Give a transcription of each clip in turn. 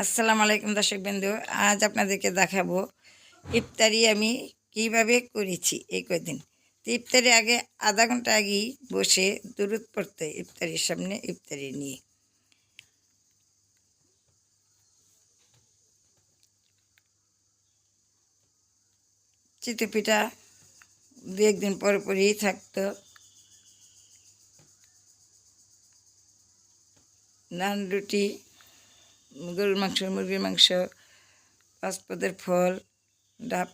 আসসালামু আলাইকুম দর্শক বিন্দু, আজ আপনাদেরকে দেখাবো ইফতারি আমি কীভাবে করেছি এই কদিন। তো ইফতারি আগে আধা ঘণ্টা আগেই বসে দূরত পড়তে ইফতারির সামনে ইফতারি নিয়ে। চিতপিঠা দু একদিন পর পরই থাকতো। নান রুটি গরুর মাংস, মুরগির মাংস পাঁচপদের ফল, ডাব,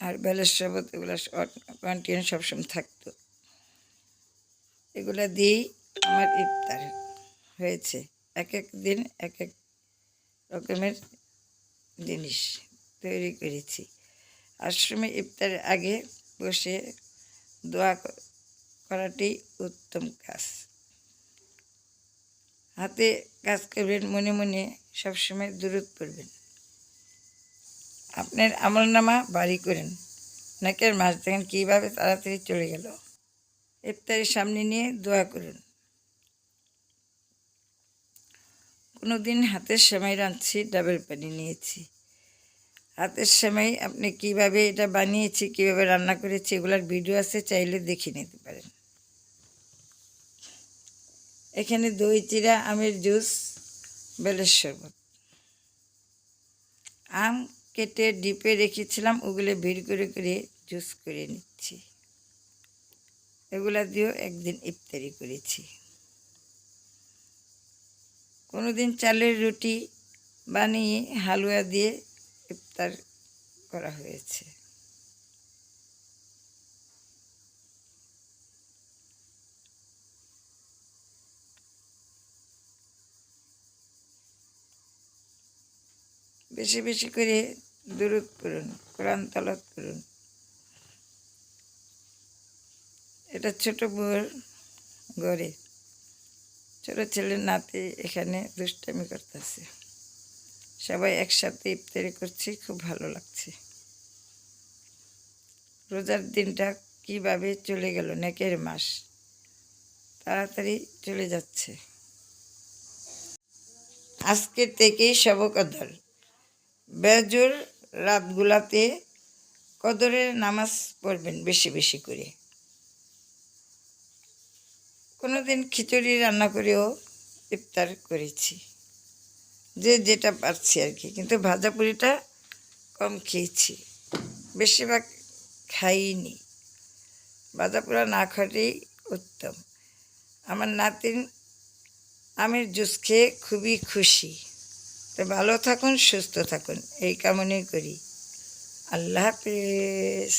আর বেলের শরবত, এগুলো কন্টিনিউ সবসময় থাকতো। এগুলো দিয়েই আমার ইফতার হয়েছে। এক এক দিন এক এক রকমের জিনিস তৈরি করেছি। আশ্রমে ইফতারের আগে বসে দোয়া করাটি উত্তম কাজ। হাতে কাজ করবেন, মনে মনে সবসময় দূরত পড়বেন। আপনার আমল নামা বাড়ি করেন। নাকের মাছ দেখেন কীভাবে তাড়াতাড়ি চলে গেল। ইফতারের সামনে নিয়ে দোয়া করুন। কোনো দিন হাতের সেমাই রাঁধছি, ডাবের পানি নিয়েছি। হাতের সেমাই আপনি কীভাবে এটা বানিয়েছি, কীভাবে রান্না করেছি, এগুলার ভিডিও আছে, চাইলে দেখে নিতে পারেন। এখানে দই চিরা আমের জুস, বেলের শরবত। আম কেটে ডিপে রেখেছিলাম, ওগুলো বের করে করে জুস করে নিচ্ছি। এগুলা দিয়েও একদিন ইফতারি করেছি। কোনো দিন চালের রুটি বানিয়ে হালুয়া দিয়ে ইফতার করা হয়েছে। বেশি বেশি করে দূরত করুন কোরআন তালাত করুন এটা ছোট বউর ঘরে, ছোট ছেলের নাতি এখানে দুষ্টামি করতেছে। সবাই একসাথে ইফতারি করছি, খুব ভালো লাগছে। রোজার দিনটা কীভাবে চলে গেল, নেকের মাস? তাড়াতাড়ি চলে যাচ্ছে। আজকের থেকেই শবকদর বেজুর রাতগুলাতে কদরের নামাজ পড়বেন বেশি বেশি করে। কোনোদিন খিচুড়ি রান্না করেও ইফতার করেছি। যে যেটা পারছি আর কি, কিন্তু ভাজা পুরিটা কম খেয়েছি। বেশিরভাগ খাইনি। ভাজা পোড়া না খাওয়াটাই উত্তম। আমার নাতিন আমের জুস খেয়ে খুবই খুশি। তো ভালো থাকুন সুস্থ থাকুন। এই কামনাই করি। আল্লাহ হাফেজ।